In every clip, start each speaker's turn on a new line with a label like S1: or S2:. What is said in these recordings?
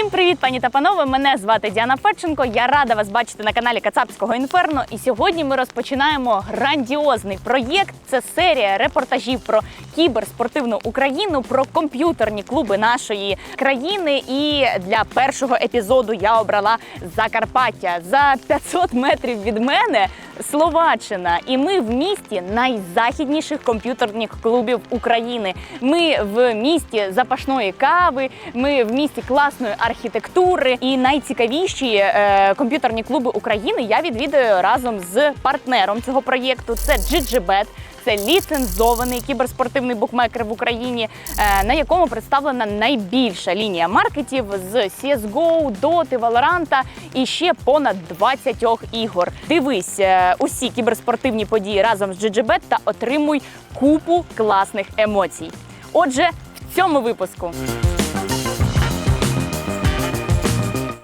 S1: Всім привіт, пані та панове! Мене звати Діана Федченко. Я рада вас бачити на каналі Кацапського інферно. І сьогодні ми розпочинаємо грандіозний проєкт. Це серія репортажів про кіберспортивну Україну, про комп'ютерні клуби нашої країни. І для першого епізоду я обрала Закарпаття за 500 метрів від мене. Словаччина, і ми в місті найзахідніших комп'ютерних клубів України. Ми в місті запашної кави, ми в місті класної архітектури. І найцікавіші е, комп'ютерні клуби України я відвідую разом з партнером цього проєкту. Це GGBet. Це ліцензований кіберспортивний букмекер в Україні, е, на якому представлена найбільша лінія маркетів з CSGO, Dota, Valorant і ще понад 20 ігор. Дивись е, усі кіберспортивні події разом з GGBet та отримуй купу класних емоцій. Отже, в цьому випуску.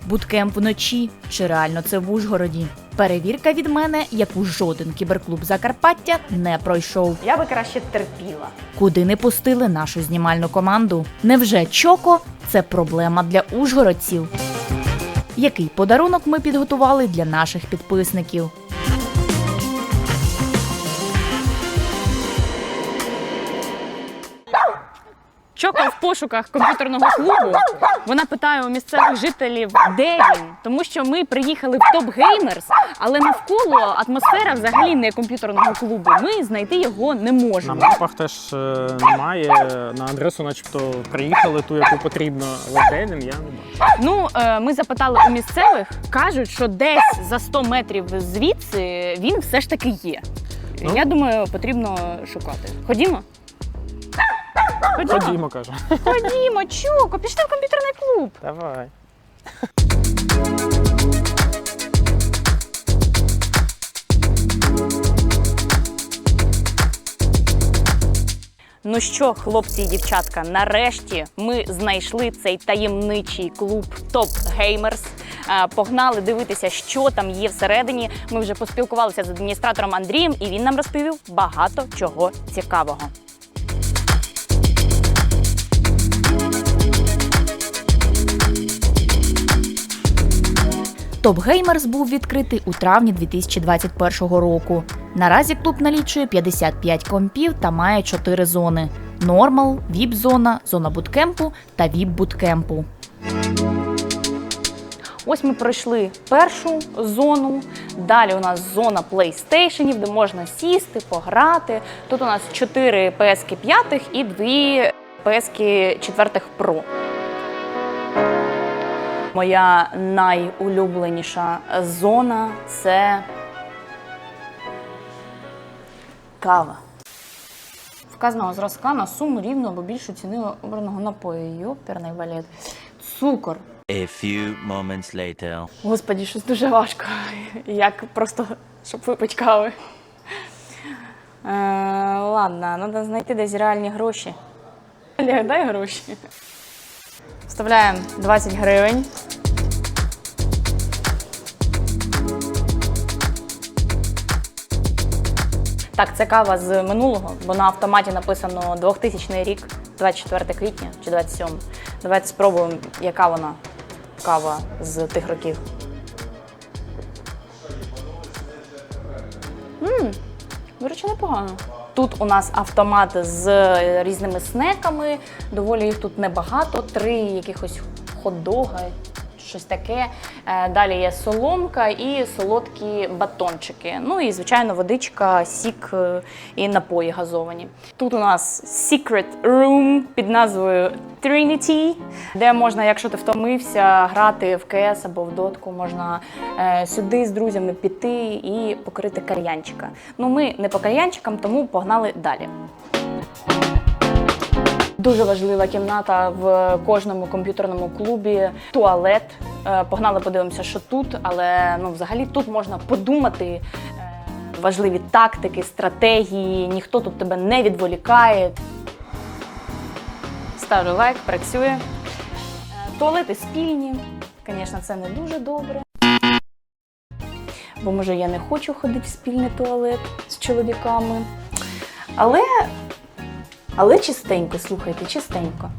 S2: Буткемп вночі чи реально це в Ужгороді? Перевірка від мене, яку жоден кіберклуб Закарпаття не пройшов.
S1: Я би краще терпіла.
S2: Куди не пустили нашу знімальну команду? Невже Чоко це проблема для ужгородців? Який подарунок ми підготували для наших підписників?
S1: Чока в пошуках комп'ютерного клубу. Вона питає у місцевих жителів, де він, тому що ми приїхали в Топ Геймерс, але навколо атмосфера взагалі не комп'ютерного клубу. Ми знайти його не
S3: На
S1: можемо.
S3: мапах теж е, немає. На адресу, начебто, приїхали ту, яку потрібно, але де він, я не бачу.
S1: Ну, е, ми запитали у місцевих, кажуть, що десь за 100 метрів звідси він все ж таки є.
S3: Ну.
S1: Я думаю, потрібно шукати. Ходімо? Ходімо.
S3: Кажу.
S1: Ходімо, чуко, пішли в комп'ютерний клуб.
S3: Давай.
S1: Ну що, хлопці і дівчатка, нарешті ми знайшли цей таємничий клуб Топ Геймерс. Погнали дивитися, що там є всередині. Ми вже поспілкувалися з адміністратором Андрієм, і він нам розповів багато чого цікавого.
S2: Топ Геймерс був відкритий у травні 2021 року. Наразі клуб налічує 55 компів та має 4 зони: нормал, віп-зона, зона буткемпу та віп-буткемпу.
S1: Ось ми пройшли першу зону. Далі у нас зона PlayStation, де можна сісти, пограти. Тут у нас 4 PS 5 і 2 PS 4 Pro. Моя найулюбленіша зона це кава. Вказаного зразка на суму рівну або більшу ціни обраного напою. Йоперний валет. Цукор.
S4: A few moments later.
S1: Господі, щось дуже важко. Як просто, щоб випити кави. Е, ладно, треба знайти десь реальні гроші. Олег, дай гроші. Вставляємо 20 гривень. Так, це кава з минулого, бо на автоматі написано 2000 рік, 24 квітня чи 27. Давайте спробуємо, яка вона кава з тих років. Мм, до речі, непогано. Тут у нас автомат з різними снеками. Доволі їх тут небагато. Три якихось хот-дога, щось таке. Е, Далі є соломка і солодкі батончики. Ну і, звичайно, водичка, сік е, і напої газовані. Тут у нас Secret Room під назвою Trinity, де можна, якщо ти втомився, грати в КС або в дотку, можна е, сюди з друзями піти і покрити кальянчика. Ну, ми не по кальянчикам, тому погнали далі. Дуже важлива кімната в кожному комп'ютерному клубі. Туалет. Е, Погнали, подивимося, що тут, але ну, взагалі тут можна подумати. е, Важливі тактики, стратегії, ніхто тут тебе не відволікає. Ставлю лайк, працює. Е, Туалети спільні. Звісно, це не дуже добре. Бо може я не хочу ходити в спільний туалет з чоловіками. Але але чистенько, слухайте, чистенько.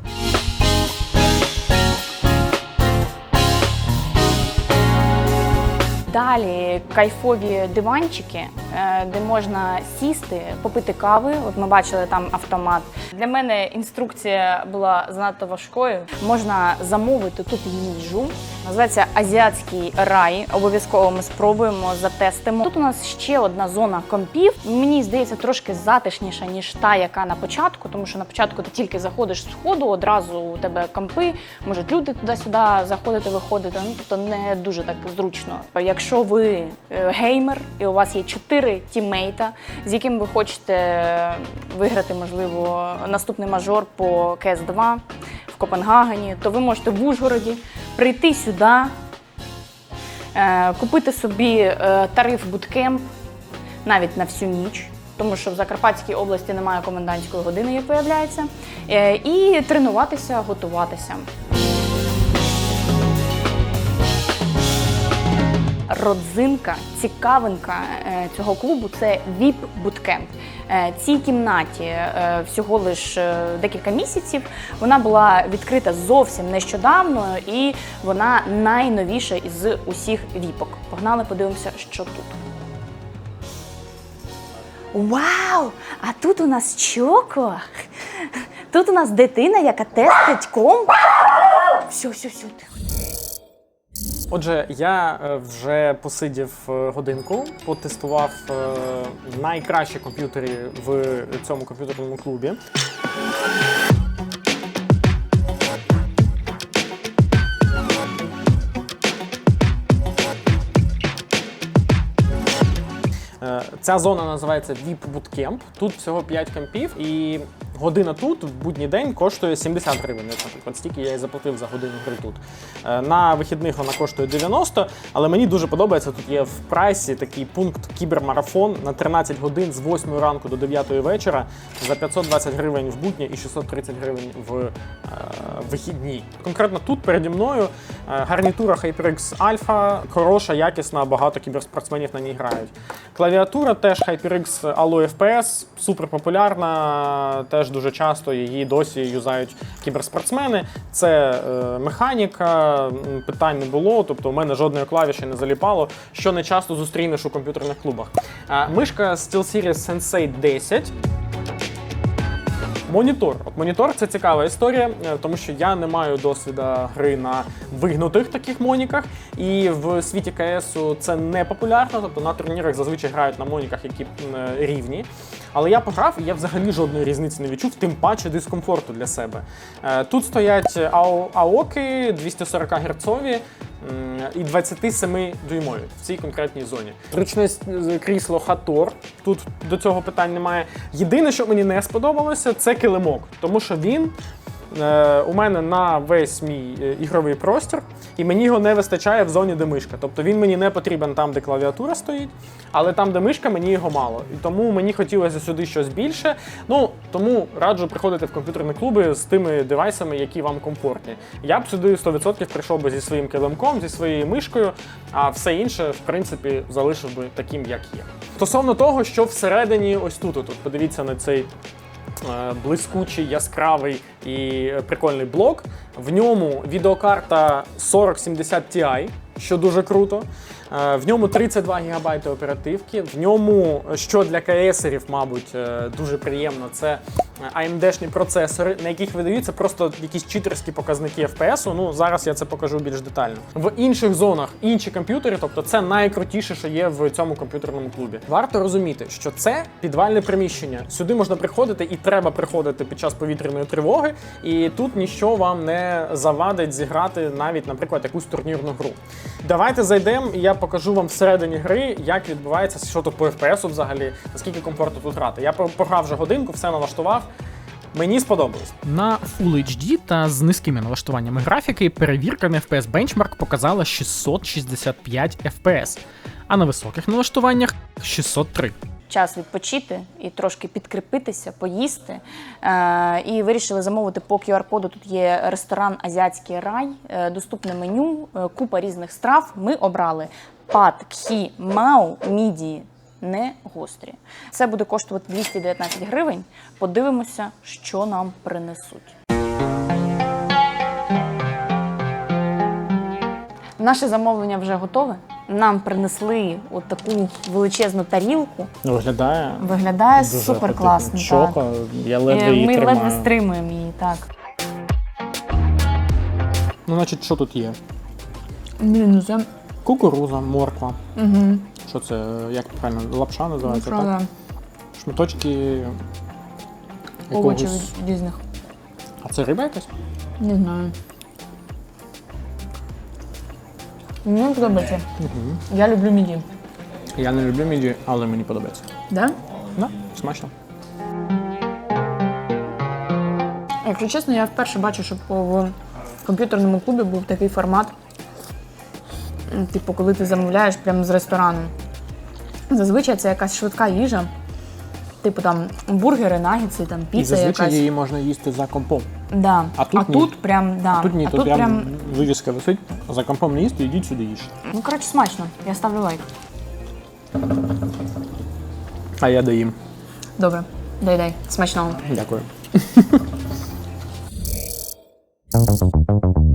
S1: Далі кайфові диванчики, е, де можна сісти, попити кави. От ми бачили там автомат. Для мене інструкція була занадто важкою. Можна замовити тут їжу. Називається Азіатський рай. Обов'язково ми спробуємо, затестимо. Тут у нас ще одна зона компів. Мені здається, трошки затишніша, ніж та, яка на початку, тому що на початку ти тільки заходиш з входу, одразу у тебе компи, можуть люди туди-сюди заходити, виходити. Ну тобто не дуже так зручно. Якщо ви е, геймер і у вас є чотири тіммейта, з яким ви хочете виграти, можливо, наступний мажор по cs 2 в Копенгагені, то ви можете в Ужгороді прийти сюди, е, купити собі е, тариф буткемп навіть на всю ніч. Тому що в Закарпатській області немає комендантської години, як виявляється, е, і тренуватися, готуватися. Родзинка, цікавинка е, цього клубу це vip. Е, Цій кімнаті е, всього лише декілька місяців. Вона була відкрита зовсім нещодавно, і вона найновіша із усіх віпок. Погнали, подивимося, що тут. Вау! А тут у нас чоко. Тут у нас дитина, яка тестить комп. Все, все, все. тихо.
S3: Отже, я е, вже посидів е, годинку, потестував е, найкращі комп'ютери в цьому комп'ютерному клубі. Ця зона називається VIP Bootcamp. Тут всього 5 компів, і година тут в будній день коштує 70 гривень. Наприклад, стільки я і заплатив за годину гри тут. Е, На вихідних вона коштує 90, але мені дуже подобається. Тут є в прайсі такий пункт кібермарафон на 13 годин з 8 ранку до 9 вечора за 520 гривень в будні і 630 гривень в е, вихідні. Конкретно тут переді мною гарнітура HyperX Alpha, хороша, якісна, багато кіберспортсменів на ній грають. Клавіатура теж HyperX Alloy FPS, супер популярна, теж дуже часто її досі юзають кіберспортсмени. Це е, механіка, питань не було, тобто у мене жодної клавіші не заліпало, що не часто зустрінеш у комп'ютерних клубах. Е, мишка SteelSeries Sensei 10. Монітор. От монітор це цікава історія, е, тому що я не маю досвіду гри на вигнутих таких моніках, і в світі КС це не популярно. Тобто на турнірах зазвичай грають на моніках, які е, рівні. Але я пограв і я взагалі жодної різниці не відчув, тим паче дискомфорту для себе. Е, Тут стоять АОКи 240 герцові і 27 дюймові в цій конкретній зоні. Ручне крісло Хатор. Тут до цього питань немає. Єдине, що мені не сподобалося, це килимок, тому що він. Е, У мене на весь мій е, ігровий простір, і мені його не вистачає в зоні, де мишка. Тобто він мені не потрібен там, де клавіатура стоїть, але там, де мишка, мені його мало. І тому мені хотілося сюди щось більше. Ну тому раджу приходити в комп'ютерні клуби з тими девайсами, які вам комфортні. Я б сюди 100% прийшов би зі своїм килимком, зі своєю мишкою, а все інше, в принципі, залишив би таким, як є. Стосовно того, що всередині, ось тут, тут подивіться на цей блискучий, яскравий і е, прикольний блок. В ньому відеокарта 4070 Ti, що дуже круто. Е, В ньому 32 ГБ оперативки. В ньому, що для КСерів, мабуть, е, дуже приємно, це AMD-шні процесори, на яких видаються просто якісь читерські показники FPS. Ну зараз я це покажу більш детально. В інших зонах інші комп'ютери, тобто це найкрутіше, що є в цьому комп'ютерному клубі. Варто розуміти, що це підвальне приміщення. Сюди можна приходити і треба приходити під час повітряної тривоги, і тут ніщо вам не завадить зіграти навіть, наприклад, якусь турнірну гру. Давайте зайдемо, я покажу вам всередині гри, як відбувається, що тут по FPS взагалі, наскільки комфортно тут грати. Я пограв вже годинку, все налаштував. Мені сподобалось.
S5: На Full HD та з низькими налаштуваннями графіки перевірка на FPS Benchmark показала 665 FPS, а на високих налаштуваннях 603.
S1: Час відпочити і трошки підкріпитися, поїсти. Е, і вирішили замовити по QR-коду. Тут є ресторан Азіатський рай, е, доступне меню, е, купа різних страв. Ми обрали пад кхі мау мідії. Не гострі. Це буде коштувати 219 гривень. Подивимося, що нам принесуть. Наше замовлення вже готове. Нам принесли от таку величезну тарілку.
S3: Виглядає
S1: Виглядає
S3: дуже
S1: супер класно.
S3: Чоко, я
S1: Е,
S3: ледве її
S1: Ми
S3: тримаю.
S1: ледве стримуємо її, так.
S3: Ну, значить, що тут є?
S1: Блін, ну це
S3: Кукуруза, морква.
S1: угу.
S3: Що це? Як правильно? Лапша називається, так? Шматочки
S1: овочів
S3: якогось.
S1: різних.
S3: А це риба якась?
S1: Не знаю. Мені подобається. Я люблю міді.
S3: Я не люблю міді, але мені подобається.
S1: Да?
S3: Да, смачно.
S1: Якщо чесно, я вперше бачу, що по- в комп'ютерному клубі був такий формат. Типу, коли ти замовляєш прямо з ресторану. Зазвичай це якась швидка їжа. Типу там бургери, нагідси, там
S3: І зазвичай
S1: якась.
S3: її можна їсти за компом.
S1: Да.
S3: А тут ні.
S1: прям, да.
S3: А тут ні,
S1: а
S3: тут,
S1: тут
S3: прям, вивіска висить, за компом не їсти, йдіть сюди їж.
S1: Ну, коротше, смачно. Я ставлю лайк.
S3: А я доїм.
S1: Добре. Дай дай. Смачного.
S3: Дякую.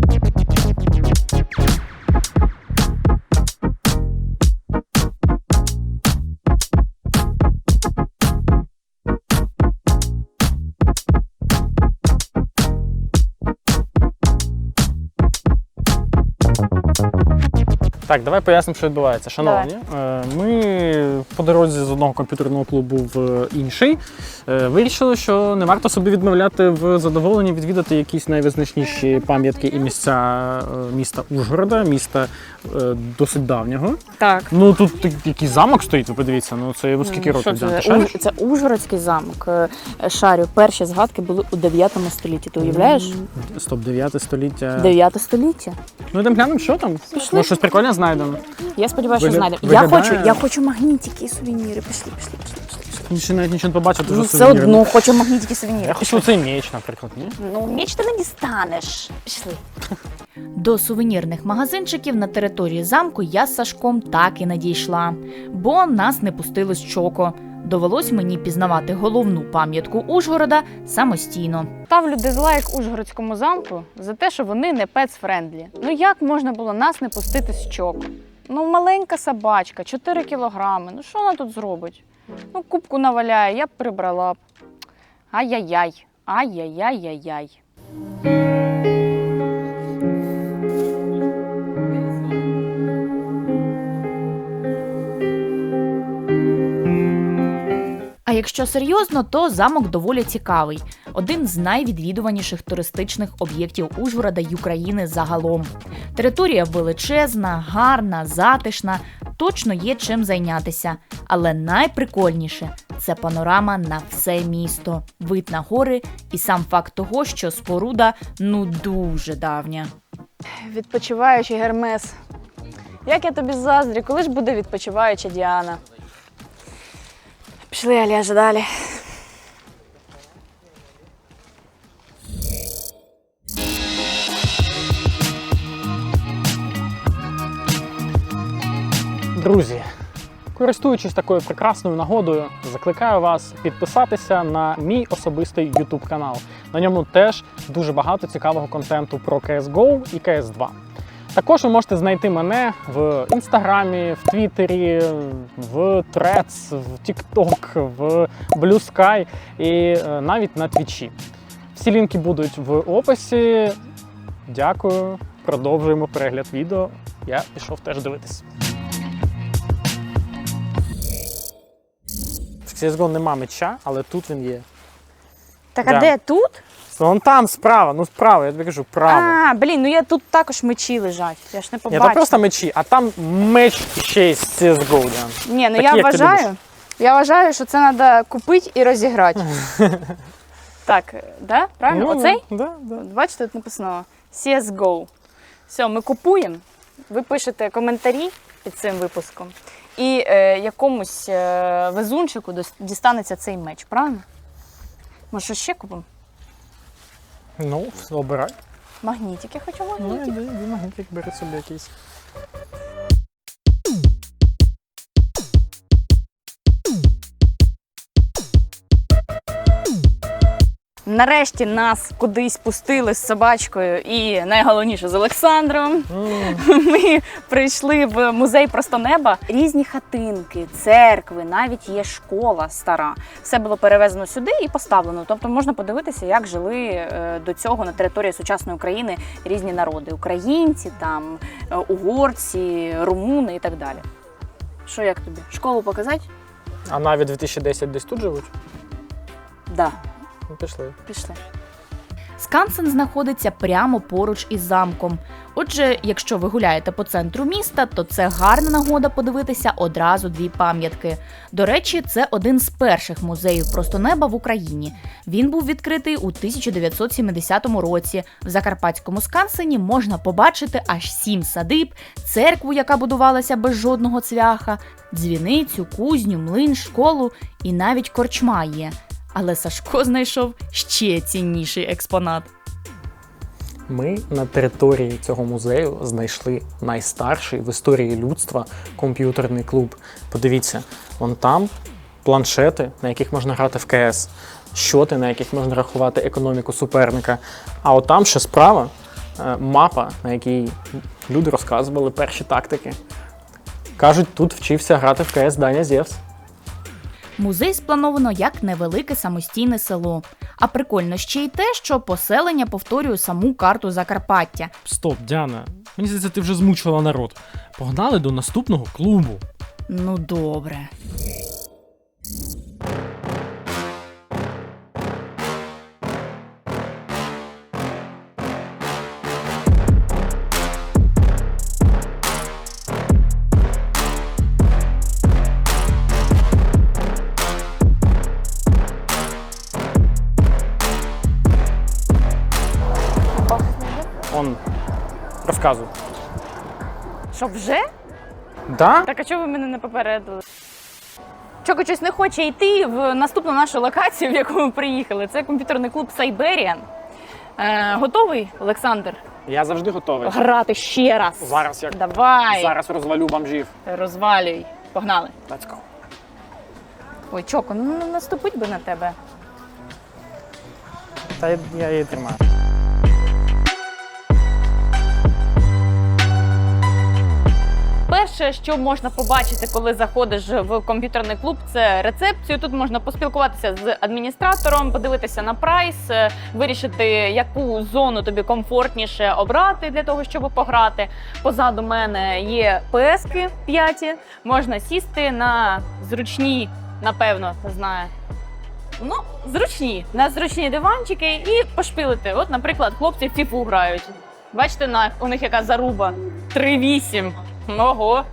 S3: Так, давай пояснимо, що відбувається. Шановні, е, ми по дорозі з одного комп'ютерного клубу в інший е, вирішили, що не варто собі відмовляти в задоволенні відвідати якісь найвизначніші пам'ятки і місця е, міста Ужгорода, міста досить давнього.
S1: Так.
S3: Ну тут який замок стоїть, ви подивіться, ну це йому скільки років
S1: Що це? це Ужгородський замок. Шарю. Перші згадки були у 9 столітті. Ти уявляєш?
S3: Стоп, 9 століття.
S1: 9 століття.
S3: Ну йдемо глянемо, що там.
S1: Пішли.
S3: Може, щось прикольне знайдемо.
S1: Я сподіваюся, що
S3: Вигля-
S1: знайдемо. Я
S3: виглядає-
S1: хочу, я хочу магнітики і сувеніри. Пішли, пішли, пішли, пішли. пішли.
S3: Ще навіть нічого не побачив,
S1: Ну,
S3: дуже
S1: все
S3: сувеніри.
S1: одно хочу магнітики і сувеніри.
S3: Я хочу цей меч, наприклад, ні?
S1: Ну, меч ти не дістанеш. Пішли.
S2: До сувенірних магазинчиків на території замку я з Сашком так і не дійшла, бо нас не пустили з чоко. Довелось мені пізнавати головну пам'ятку Ужгорода самостійно.
S1: Ставлю дизлайк Ужгородському замку за те, що вони не пецфрендлі. Ну як можна було нас не пустити з чоку? Ну, маленька собачка, 4 кілограми. Ну що вона тут зробить? Ну, кубку наваляє, я б прибрала б. Ай-яй-яй. Ай-яй-яй-яй-яй.
S2: Якщо серйозно, то замок доволі цікавий. Один з найвідвідуваніших туристичних об'єктів Ужгорода й України загалом. Територія величезна, гарна, затишна, точно є чим зайнятися. Але найприкольніше це панорама на все місто, вид на гори і сам факт того, що споруда ну дуже давня.
S1: Відпочиваючий Гермес. Як я тобі заздрю, коли ж буде відпочиваюча Діана? Пішли, Аляжа, далі.
S3: Друзі, користуючись такою прекрасною нагодою, закликаю вас підписатися на мій особистий YouTube канал. На ньому теж дуже багато цікавого контенту про CSGO і CS2. Також ви можете знайти мене в інстаграмі, в Твіттері, в Threads, в TikTok, в Blue Sky і е, навіть на Твічі. Всі лінки будуть в описі. Дякую. Продовжуємо перегляд відео. Я пішов теж дивитись. В CSGO нема меча, але тут він є.
S1: Так
S3: Да.
S1: а де тут?
S3: Вон там справа, ну справа, я тобі кажу, право.
S1: А, блін, ну я тут також мечі лежать. Я ж не
S3: Ні,
S1: побачила.
S3: то просто мечі, а там меч ще й з CSGO, Діан.
S1: Ні, ну
S3: Такі,
S1: я
S3: як ти
S1: вважаю, я вважаю, що це треба купити і розіграти. так, да? правильно? Оцей?
S3: Да, да.
S1: От Бачите, тут написано CSGO. Все, ми купуємо. Ви пишете коментарі під цим випуском, і е, якомусь е, везунчику дос- дістанеться цей меч, правильно? Може, що ще купимо?
S3: Ну, обирай.
S1: Магнітики хочу
S3: Ну,
S1: магнітик.
S3: іди, іди магнітик, бери собі якийсь.
S1: Нарешті нас кудись пустили з собачкою і найголовніше з Олександром.
S3: М,
S1: Ми прийшли в музей просто неба. Різні хатинки, церкви, навіть є школа стара. Все було перевезено сюди і поставлено. Тобто можна подивитися, як жили е, до цього на території сучасної України різні народи: українці, там е, угорці, румуни і так далі. Що як тобі? Школу показати?
S3: А навіть 2010 десь тут живуть?
S1: Да,
S3: Ну, Пішли.
S1: пішли.
S2: Скансен знаходиться прямо поруч із замком. Отже, якщо ви гуляєте по центру міста, то це гарна нагода подивитися одразу дві пам'ятки. До речі, це один з перших музеїв просто неба в Україні. Він був відкритий у 1970 році. В Закарпатському скансені можна побачити аж сім садиб, церкву, яка будувалася без жодного цвяха, дзвіницю, кузню, млин, школу і навіть корчма є. Але Сашко знайшов ще цінніший експонат.
S3: Ми на території цього музею знайшли найстарший в історії людства комп'ютерний клуб. Подивіться, вон там планшети, на яких можна грати в КС, щоти, на яких можна рахувати економіку суперника. А от там ще справа е, мапа, на якій люди розказували перші тактики. Кажуть, тут вчився грати в КС Даня Зевс.
S2: Музей сплановано як невелике самостійне село. А прикольно ще й те, що поселення повторює саму карту Закарпаття.
S5: Стоп, Діана. Мені здається, ти вже змучила народ. Погнали до наступного клубу.
S2: Ну добре.
S3: Розказуй.
S1: Що вже?
S3: Да?
S1: Так а чого ви мене не попередили? Чоко щось не хоче йти в наступну нашу локацію, в яку ми приїхали. Це комп'ютерний клуб Сайберіан. Е, готовий, Олександр,
S3: Я завжди готовий.
S1: грати ще раз.
S3: Зараз як
S1: Давай,
S3: зараз розвалю бомжів.
S1: розвалюй. Погнали.
S3: Let's go.
S1: Ой, Чоко, ну наступить би на тебе.
S3: Та я її тримаю.
S1: Перше, що можна побачити, коли заходиш в комп'ютерний клуб, це рецепцію. Тут можна поспілкуватися з адміністратором, подивитися на прайс, е, вирішити, яку зону тобі комфортніше обрати для того, щоб пограти. Позаду мене є ПСки п'яті. Можна сісти на зручні, напевно, не знаю. Ну, зручні, на зручні диванчики і пошпілити. От, наприклад, хлопці в фіфу грають. Бачите, на у них яка заруба 3-8. Ого.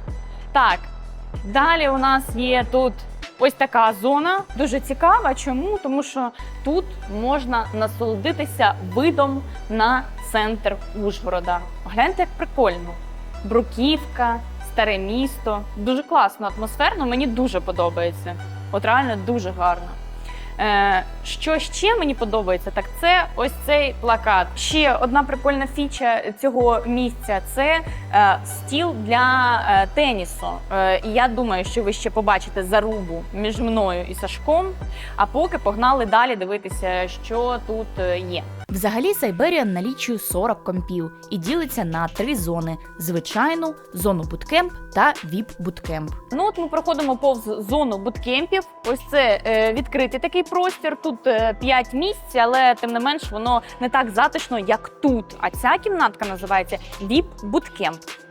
S1: Так. Далі у нас є тут ось така зона. Дуже цікава. Чому? Тому що тут можна насолодитися видом на центр Ужгорода. Гляньте, як прикольно. Бруківка, старе місто. Дуже класно, атмосферно. Мені дуже подобається. От реально дуже гарно. Е, що ще мені подобається, так це ось цей плакат. Ще одна прикольна фіча цього місця це е, стіл для е, тенісу. І я думаю, що ви ще побачите зарубу між мною і Сашком. А поки погнали далі дивитися, що тут є.
S2: Взагалі Сайберіан налічує 40 компів і ділиться на три зони: звичайну, зону буткемп та віп буткемп.
S1: Ну от ми проходимо повз зону буткемпів. Ось це е, відкритий такий простір. Тут е, 5 місць, але тим не менш воно не так затишно, як тут. А ця кімнатка називається Bootcamp.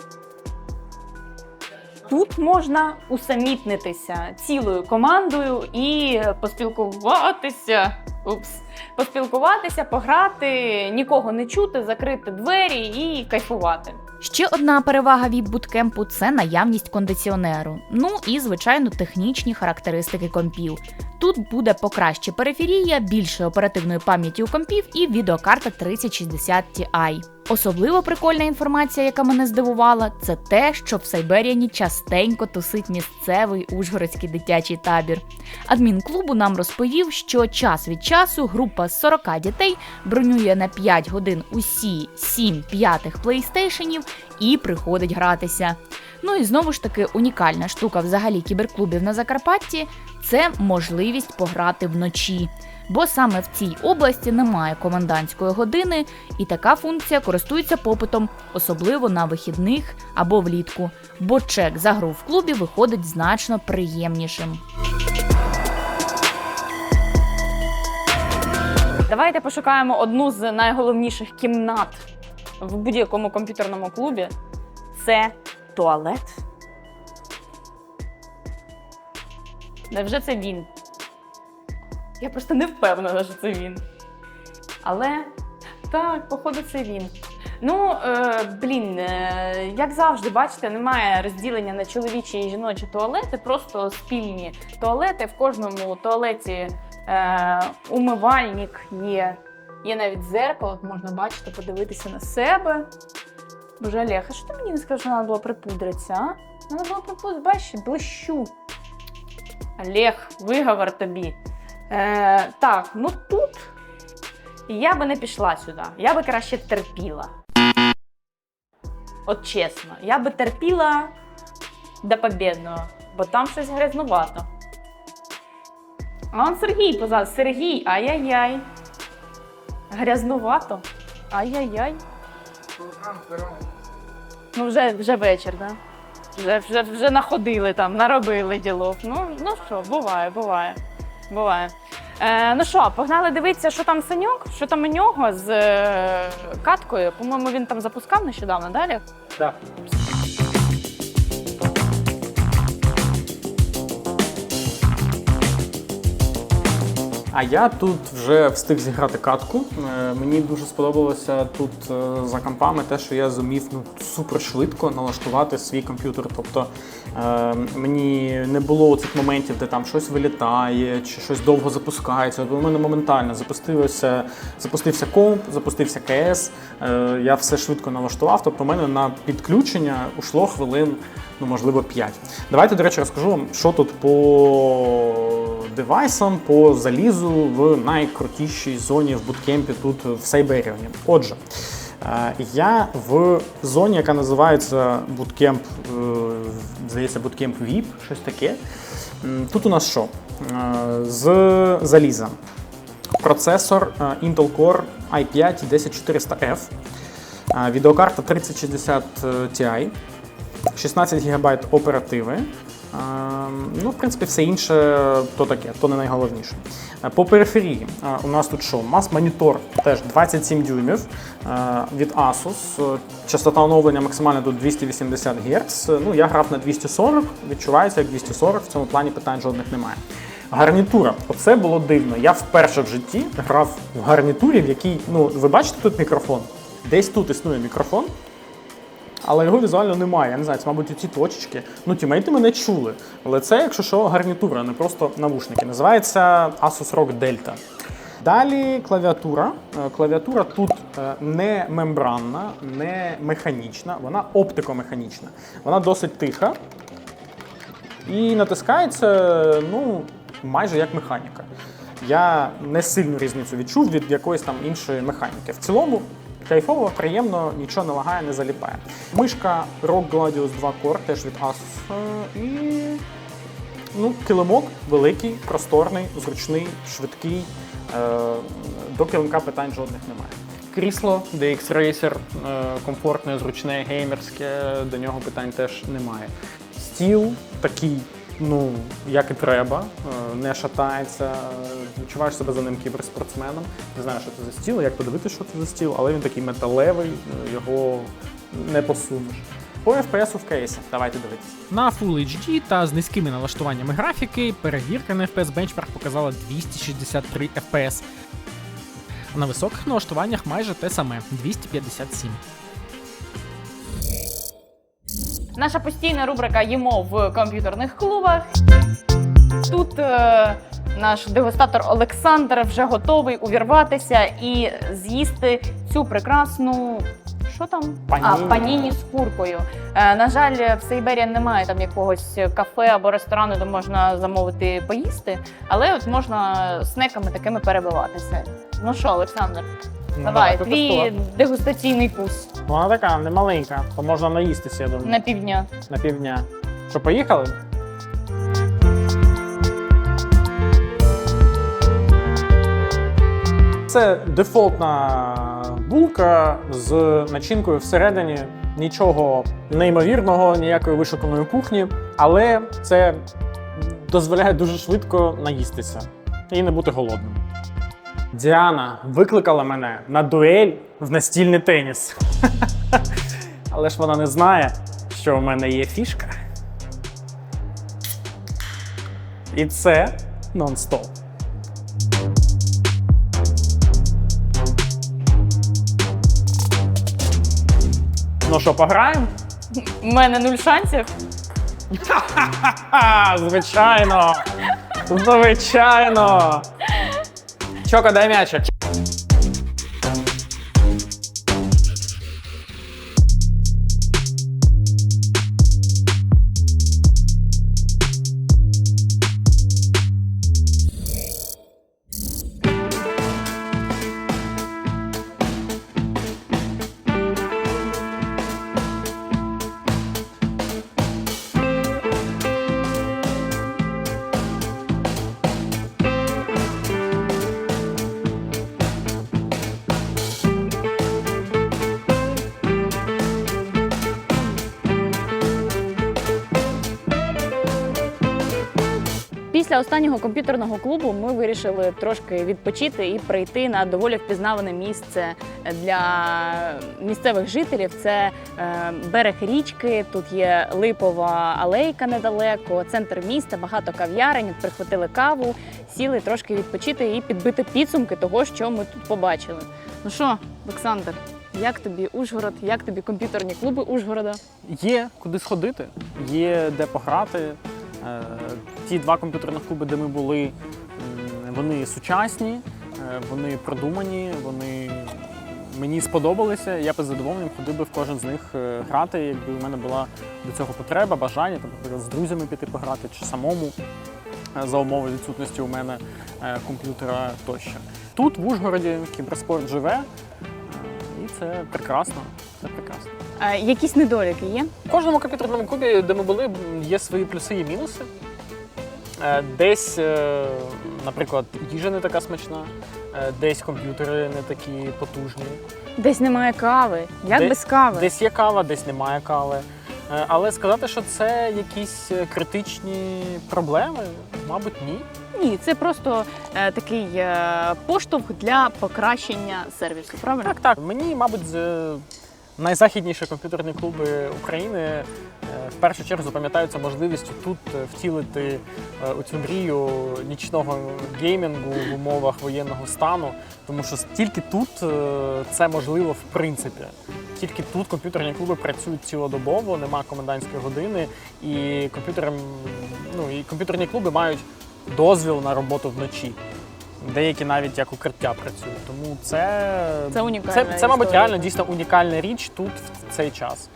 S1: Тут можна усамітнитися цілою командою і поспілкуватися. Упс, поспілкуватися, пограти, нікого не чути, закрити двері і кайфувати.
S2: Ще одна перевага від буткемпу це наявність кондиціонеру. Ну і звичайно технічні характеристики компів. Тут буде покраще периферія, більше оперативної пам'яті у компів і відеокарта 3060 Ti. Особливо прикольна інформація, яка мене здивувала, це те, що в Сайберіані частенько тусить місцевий ужгородський дитячий табір. Адмін клубу нам розповів, що час від часу група з 40 дітей бронює на 5 годин усі 7 п'ятих плейстейшенів і приходить гратися. Ну і знову ж таки унікальна штука взагалі кіберклубів на Закарпатті це можливість пограти вночі. бо саме в цій області немає комендантської години, і така функція користується попитом, особливо на вихідних або влітку, бо чек за гру в клубі виходить значно приємнішим.
S1: Давайте пошукаємо одну з найголовніших кімнат в будь-якому комп'ютерному клубі. Це туалет. Невже це він? Я просто не впевнена, що це він. Але так, походу, це він. Ну, е, блін, е, як завжди, бачите, немає розділення на чоловічі і жіночі туалети, просто спільні туалети. В кожному туалеті е, умивальник є. Є навіть зеркало, можна бачити, подивитися на себе. Боже, Олег, а що ти мені не сказав, що треба було припудритися, а? Треба було припудритися, бачиш, блищу. Олег, виговор тобі. Е, так, ну тут я би не пішла сюди. Я би краще терпіла. От чесно, я би терпіла до побідного, бо там щось грязнувато. А он Сергій позаду. Сергій, ай-яй-яй. Грязнувато. Ай-яй-яй. Ну, вже, вже вечір, да? Вже, вже, вже находили там, наробили ділок. Ну, ну що, буває, буває. Буває. Е, ну що, погнали дивитися, що там саньок, що там у нього з е, каткою. По-моєму, він там запускав нещодавно, далі.
S3: Так. А я тут вже встиг зіграти катку. Е, Мені дуже сподобалося тут е, за компами те, що я зумів ну, супер швидко налаштувати свій комп'ютер. Тобто е, мені не було цих моментів, де там щось вилітає чи щось довго запускається. У мене моментально запустився, запустився комп, запустився КС. Я все швидко налаштував. Тобто, у мене на підключення ушло хвилин, ну можливо, 5. Давайте, до речі, розкажу вам, що тут по девайсам, по залізу в найкрутішій зоні в буткемпі тут в Сайберіоні. Отже. е, Я в зоні, яка називається Bootcamp, е, здається, Bootcamp VIP, щось таке. Тут у нас що? Е, З заліза. Процесор Intel Core i5 10400F, е, відеокарта 3060 Ti, 16 ГБ оперативи. Е, Ну, в принципі, все інше то таке, то не найголовніше. Е, По периферії е, у нас тут що? У нас монітор теж 27 дюймів е, від Asus. Частота оновлення максимальна тут 280 Гц. Ну, я грав на 240, відчувається як 240, в цьому плані питань жодних немає. Гарнітура. Оце було дивно. Я вперше в житті грав в гарнітурі, в якій, ну, ви бачите тут мікрофон? Десь тут існує мікрофон, але його візуально немає. Я не знаю, це, мабуть, ці точечки. Ну, тімейти мене чули. Але це, якщо що, гарнітура, не просто навушники. Називається Asus ROG Delta. Далі клавіатура. Е, Клавіатура тут е, не мембранна, не механічна, вона оптикомеханічна. Вона досить тиха і натискається ну, майже як механіка. Я не сильну різницю відчув від якоїсь там іншої механіки. В цілому кайфово, приємно, нічого не лагає, не заліпає. Мишка ROG Gladius 2 Core теж від Asus. Е, І ну, килимок великий, просторний, зручний, швидкий. Е, До килимка питань жодних немає. Крісло DX Racer, е, комфортне, зручне, геймерське, до нього питань теж немає. Стіл такий, ну, як і треба, не шатається, відчуваєш себе за ним кіберспортсменом. Не знаю, що це за стіл, як подивитися, що це за стіл, але він такий металевий, його не посунеш. По FPS в кейсі, давайте дивитися.
S5: На Full HD та з низькими налаштуваннями графіки перевірка на FPS Benchmark показала 263 FPS. А на високих налаштуваннях майже те саме 257.
S1: Наша постійна рубрика Їмо в комп'ютерних клубах. Тут е, наш дегустатор Олександр вже готовий увірватися і з'їсти цю прекрасну. Що там?
S3: Паніні.
S1: А, паніні з куркою. Е, на жаль, в Сейбері немає там якогось кафе або ресторану, де можна замовити поїсти, але от можна снеками такими перебиватися. Ну що, Олександр, давай, твій дегустаційний кус
S3: Вона така немаленька, то можна наїстися, я думаю,
S1: на півдня.
S3: на півдня. Що, поїхали? Це дефолтна булка з начинкою всередині. Нічого неймовірного, ніякої вишуканої кухні, але це дозволяє дуже швидко наїстися і не бути голодним. Діана викликала мене на дуель в настільний теніс. Але ж вона не знає, що в мене є фішка. І це нон-стоп. Ну що, пограємо?
S1: У мене нуль шансів.
S3: Звичайно. Звичайно. Чока, дай м'ячик.
S1: Останнього комп'ютерного клубу ми вирішили трошки відпочити і прийти на доволі впізнаване місце для місцевих жителів. Це е, берег річки. Тут є липова алейка недалеко, центр міста, багато кав'ярень. Прихватили каву, сіли трошки відпочити і підбити підсумки того, що ми тут побачили. Ну що, Олександр, як тобі Ужгород? Як тобі комп'ютерні клуби Ужгорода?
S3: Є куди сходити, є де пограти. Ті два комп'ютерних клуби, де ми були, вони сучасні, е, вони продумані, вони мені сподобалися. Я би задоволенням ходив би в кожен з них е, грати, якби у мене була до цього потреба, бажання, там, наприклад, з друзями піти пограти чи самому е, за умови відсутності у мене е, комп'ютера тощо. Тут в Ужгороді кіберспорт живе, і це прекрасно. Це прекрасно.
S1: Е, якісь недоліки є?
S3: В кожному комп'ютерному клубі, де ми були, є свої плюси і мінуси. Е, Десь, е, наприклад, їжа не така смачна, е, десь комп'ютери не такі потужні,
S1: Десь немає кави. Як
S3: Де-
S1: без кави?
S3: десь є кава, десь немає кави. Але сказати, що це якісь критичні проблеми, мабуть, ні.
S1: Ні, це просто е, такий е, поштовх для покращення сервісу. Правильно?
S3: Так, так. Мені, мабуть, з- найзахідніші комп'ютерні клуби України е, в першу чергу запам'ятаються можливістю тут е, втілити е, оцю мрію нічного геймінгу в умовах воєнного стану, тому що тільки тут це можливо в принципі. Тільки тут комп'ютерні клуби працюють цілодобово, нема комендантської години, і комп'ютерам, ну і комп'ютерні клуби мають дозвіл на роботу вночі. Деякі навіть як укриття працюють. Тому це,
S1: Це унікальна
S3: Це, це мабуть,
S1: історія.
S3: реально дійсно унікальна річ тут в цей час.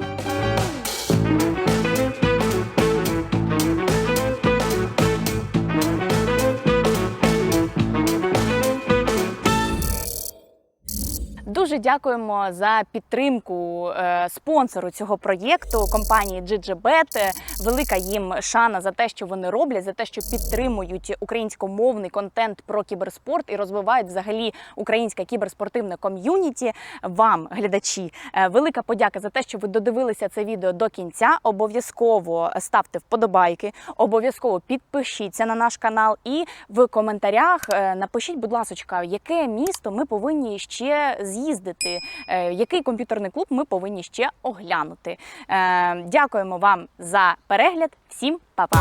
S1: Дуже дякуємо за підтримку е, спонсору цього проєкту компанії GGBet. Велика їм шана за те, що вони роблять, за те, що підтримують українськомовний контент про кіберспорт і розвивають взагалі українське кіберспортивне ком'юніті. Вам, глядачі, е, велика подяка за те, що ви додивилися це відео до кінця. Обов'язково ставте вподобайки, обов'язково підпишіться на наш канал і в коментарях е, напишіть, будь ласка, яке місто ми повинні ще з'їздити, е, який комп'ютерний клуб ми повинні ще оглянути. Е, Дякуємо вам за перегляд. Всім па-па!